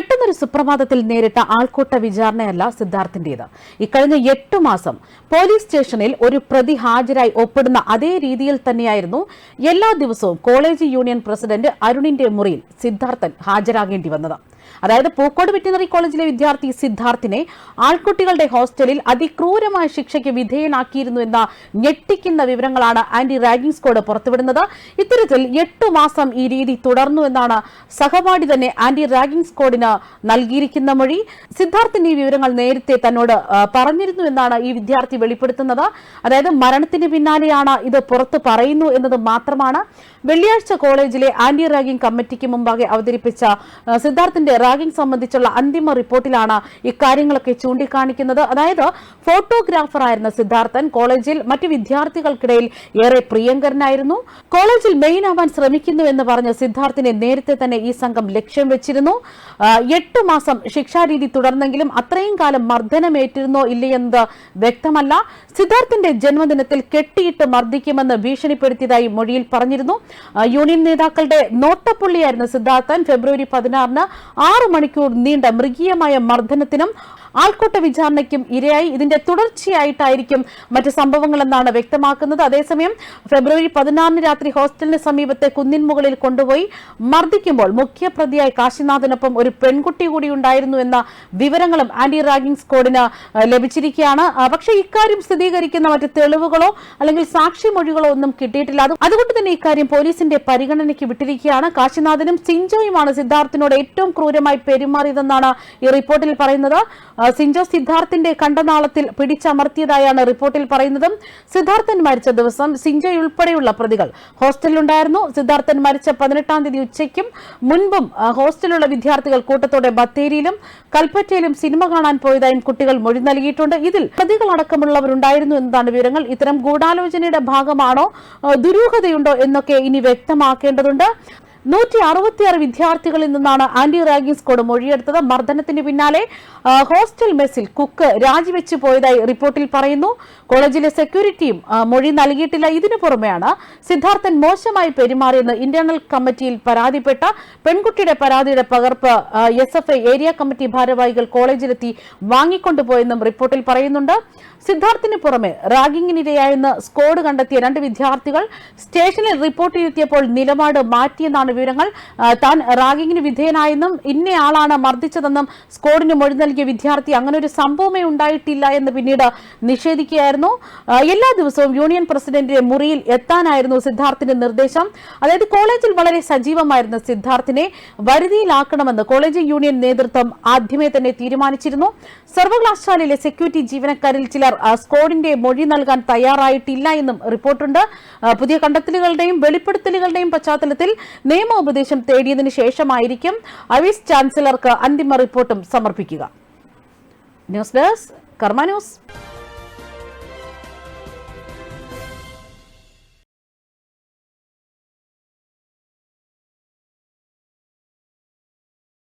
പെട്ടെന്നൊരു സുപ്രഭാതത്തിൽ നേരിട്ട ആൾക്കൂട്ട വിചാരണയല്ല സിദ്ധാർത്ഥിന്റേത്. ഇക്കഴിഞ്ഞ എട്ടു മാസം പോലീസ് സ്റ്റേഷനിൽ ഒരു പ്രതി ഹാജരായി ഒപ്പിടുന്ന അതേ രീതിയിൽ തന്നെയായിരുന്നു എല്ലാ ദിവസവും കോളേജ് യൂണിയൻ പ്രസിഡന്റ് അരുണിന്റെ മുറിയിൽ സിദ്ധാർത്ഥൻ ഹാജരാകേണ്ടി വന്നത്. അതായത് പൂക്കോട് വെറ്റിനറി കോളേജിലെ വിദ്യാർത്ഥി സിദ്ധാർത്ഥിനെ ആൾക്കുട്ടികളുടെ ഹോസ്റ്റലിൽ അതിക്രൂരമായ ശിക്ഷയ്ക്ക് വിധേയനാക്കിയിരുന്നു എന്ന ഞെട്ടിക്കുന്ന വിവരങ്ങളാണ് ആന്റി റാഗിംഗ് സ്ക്വാഡ് പുറത്തുവിടുന്നത്. ഇത്തരത്തിൽ എട്ടു മാസം ഈ രീതി തുടർന്നു എന്നാണ് സഹപാഠി തന്നെ ആന്റി റാഗിംഗ് സ്ക്വാഡിന് നൽകിയിരിക്കുന്ന മൊഴി. സിദ്ധാർത്ഥിന്റെ ഈ വിവരങ്ങൾ നേരത്തെ തന്നോട് പറഞ്ഞിരുന്നു എന്നാണ് ഈ വിദ്യാർത്ഥി വെളിപ്പെടുത്തുന്നത്. അതായത് മരണത്തിന് പിന്നാലെയാണ് ഇത് പുറത്ത് പറയുന്നു എന്നത് മാത്രമാണ്. വെള്ളിയാഴ്ച കോളേജിലെ ആന്റി റാഗിംഗ് കമ്മിറ്റിക്ക് മുമ്പാകെ അവതരിപ്പിച്ച ആ, സിദ്ധാർത്ഥിന്റെ റാഗിംഗ് സംബന്ധിച്ചുള്ള അന്തിമ റിപ്പോർട്ടിലാണ് ഇക്കാര്യങ്ങളൊക്കെ ചൂണ്ടിക്കാണിക്കുന്നത്. അതായത് ഫോട്ടോഗ്രാഫർ ആയിരുന്ന സിദ്ധാർത്ഥൻ കോളേജിൽ മറ്റ് വിദ്യാർത്ഥികൾക്കിടയിൽ ഏറെ പ്രിയങ്കരനായിരുന്നു. കോളേജിൽ മെയിൻ ആവാൻ ശ്രമിക്കുന്നുവെന്ന് പറഞ്ഞ സിദ്ധാർത്ഥിനെ നേരത്തെ തന്നെ ഈ സംഘം ലക്ഷ്യം വെച്ചിരുന്നു. എട്ട് മാസം ശിക്ഷാരീതി തുടർന്നെങ്കിലും അത്രയും കാലം മർദ്ദനമേറ്റിരുന്നോ ഇല്ലയെന്നത് വ്യക്തമല്ല. സിദ്ധാർത്ഥിന്റെ ജന്മദിനത്തിൽ കെട്ടിയിട്ട് മർദ്ദിക്കുമെന്ന് ഭീഷണിപ്പെടുത്തിയതായി മൊഴിയിൽ പറഞ്ഞിരുന്നു. യൂണിയൻ നേതാക്കളുടെ നോട്ടപ്പുള്ളിയായിരുന്നു സിദ്ധാർത്ഥൻ ഫെബ്രുവരി പതിനാറിന് ആറ് മണിക്കൂർ നീണ്ട മൃഗീയമായ മർദ്ദനത്തിനും ആൾക്കൂട്ട വിചാരണയ്ക്കും ഇരയായി. ഇതിന്റെ തുടർച്ചയായിട്ടായിരിക്കും മറ്റ് സംഭവങ്ങളെന്നാണ് വ്യക്തമാക്കുന്നത്. അതേസമയം ഫെബ്രുവരി പതിനാറിന് രാത്രി ഹോസ്റ്റലിന് സമീപത്തെ കുന്നിൻമുകളിൽ കൊണ്ടുപോയി മർദ്ദിക്കുമ്പോൾ മുഖ്യപ്രതിയായി കാശിനാഥിനൊപ്പം ഒരു പെൺകുട്ടി കൂടി ഉണ്ടായിരുന്നു എന്ന വിവരങ്ങളും ആന്റി റാഗിംഗ് സ്ക്വാഡിന് ലഭിച്ചിരിക്കുകയാണ്. പക്ഷേ ഇക്കാര്യം സ്ഥിരീകരിക്കുന്ന മറ്റ് തെളിവുകളോ അല്ലെങ്കിൽ സാക്ഷിമൊഴികളോ ഒന്നും കിട്ടിയിട്ടില്ല. അത് അതുകൊണ്ട് തന്നെ ഇക്കാര്യം പോലീസിന്റെ പരിഗണനയ്ക്ക് വിട്ടിരിക്കുകയാണ്. കാശിനാഥനും സിഞ്ചോയുമാണ് സിദ്ധാർത്ഥിനോട് ഏറ്റവും ക്രൂരമായി പെരുമാറിയതെന്നാണ് ഈ റിപ്പോർട്ടിൽ പറയുന്നത്. സിഞ്ചോ സിദ്ധാർത്ഥിന്റെ കണ്ടനാളത്തിൽ പിടിച്ചമർത്തിയതായാണ് റിപ്പോർട്ടിൽ പറയുന്നത് സിദ്ധാർത്ഥൻ മരിച്ച ദിവസം സിൻജോയുൾപ്പെടെയുള്ള പ്രതികൾ ഹോസ്റ്റലിലുണ്ടായിരുന്നു. സിദ്ധാർത്ഥൻ മരിച്ച പതിനെട്ടാം തീയതി ഉച്ചയ്ക്കും മുൻപും ഹോസ്റ്റലിലുള്ള വിദ്യാർത്ഥികൾ കൂട്ടത്തോടെ ബത്തേരിയിലും കൽപ്പറ്റയിലും സിനിമ കാണാൻ പോയതായും കുട്ടികൾ മൊഴി നൽകിയിട്ടുണ്ട്. ഇതിൽ പ്രതികളടക്കമുള്ളവരുണ്ടായിരുന്നു എന്നതാണ് വിവരങ്ങൾ. ഇത്തരം ഗൂഢാലോചനയുടെ ഭാഗമാണോ ദുരൂഹതയുണ്ടോ എന്നൊക്കെ ഇനി വ്യക്തമാക്കേണ്ടതുണ്ട്. നൂറ്റി അറുപത്തിയാറ് വിദ്യാർത്ഥികളിൽ നിന്നാണ് ആന്റി റാഗിംഗ് സ്ക്വാഡ് മൊഴിയെടുത്തത്. മർദ്ദനത്തിന് പിന്നാലെ ഹോസ്റ്റൽ മെസ്സിൽ കുക്ക് രാജിവെച്ചു പോയതായി റിപ്പോർട്ടിൽ പറയുന്നു. കോളേജിലെ സെക്യൂരിറ്റിയും മൊഴി നൽകിയിട്ടില്ല. ഇതിനു പുറമെയാണ് സിദ്ധാർത്ഥൻ മോശമായി പെരുമാറിയെന്ന് ഇന്റേണൽ കമ്മിറ്റിയിൽ പരാതിപ്പെട്ട പെൺകുട്ടിയുടെ പരാതിയുടെ പകർപ്പ് S F I area committee ഭാരവാഹികൾ കോളേജിലെത്തി വാങ്ങിക്കൊണ്ടുപോയെന്നും റിപ്പോർട്ടിൽ പറയുന്നുണ്ട്. സിദ്ധാർത്ഥിന് പുറമെ റാഗിങ്ങിനിരയായെന്ന് സ്കോഡ് കണ്ടെത്തിയ രണ്ട് വിദ്യാർത്ഥികൾ സ്റ്റേഷനിൽ റിപ്പോർട്ട് ചെയ്തെത്തിയപ്പോൾ നിലപാട് മാറ്റിയെന്നാണ് വിവരങ്ങൾ. ആ, താൻ റാഗിങ്ങിന് വിധേയനായെന്നും ഇന്നയാളാണ് മർദ്ദിച്ചതെന്നും സ്കോഡിന് മൊഴി നൽകിയ വിദ്യാർത്ഥി അങ്ങനെ ഒരു സംഭവമേ ഉണ്ടായിട്ടില്ല എന്ന് പിന്നീട് നിഷേധിക്കുകയായിരുന്നു. എല്ലാ ദിവസവും യൂണിയൻ പ്രസിഡന്റിന്റെ മുറിയിൽ എത്താനായിരുന്നു സിദ്ധാർത്ഥിന്റെ നിർദ്ദേശം. അതായത് കോളേജിൽ വളരെ സജീവമായിരുന്ന സിദ്ധാർത്ഥിനെ വരുതിയിലാക്കണമെന്ന് കോളേജ് യൂണിയൻ നേതൃത്വം ആദ്യമേ തന്നെ തീരുമാനിച്ചിരുന്നു. സർവകലാശാലയിലെ സെക്യൂരിറ്റി ജീവനക്കാരിൽ ചിലർ സ്കോഡിന്റെ മൊഴി നൽകാൻ തയ്യാറായിട്ടില്ല എന്നും റിപ്പോർട്ടുണ്ട്. പുതിയ കണ്ടെത്തലുകളുടെയും വെളിപ്പെടുത്തലുകളുടെയും പശ്ചാത്തലത്തിൽ നിയമോപദേശം തേടിയതിന് ശേഷമായിരിക്കും ഐവിസ് ചാൻസലർക്ക് അന്തിമ റിപ്പോർട്ടും സമർപ്പിക്കുക. News desk Karma news.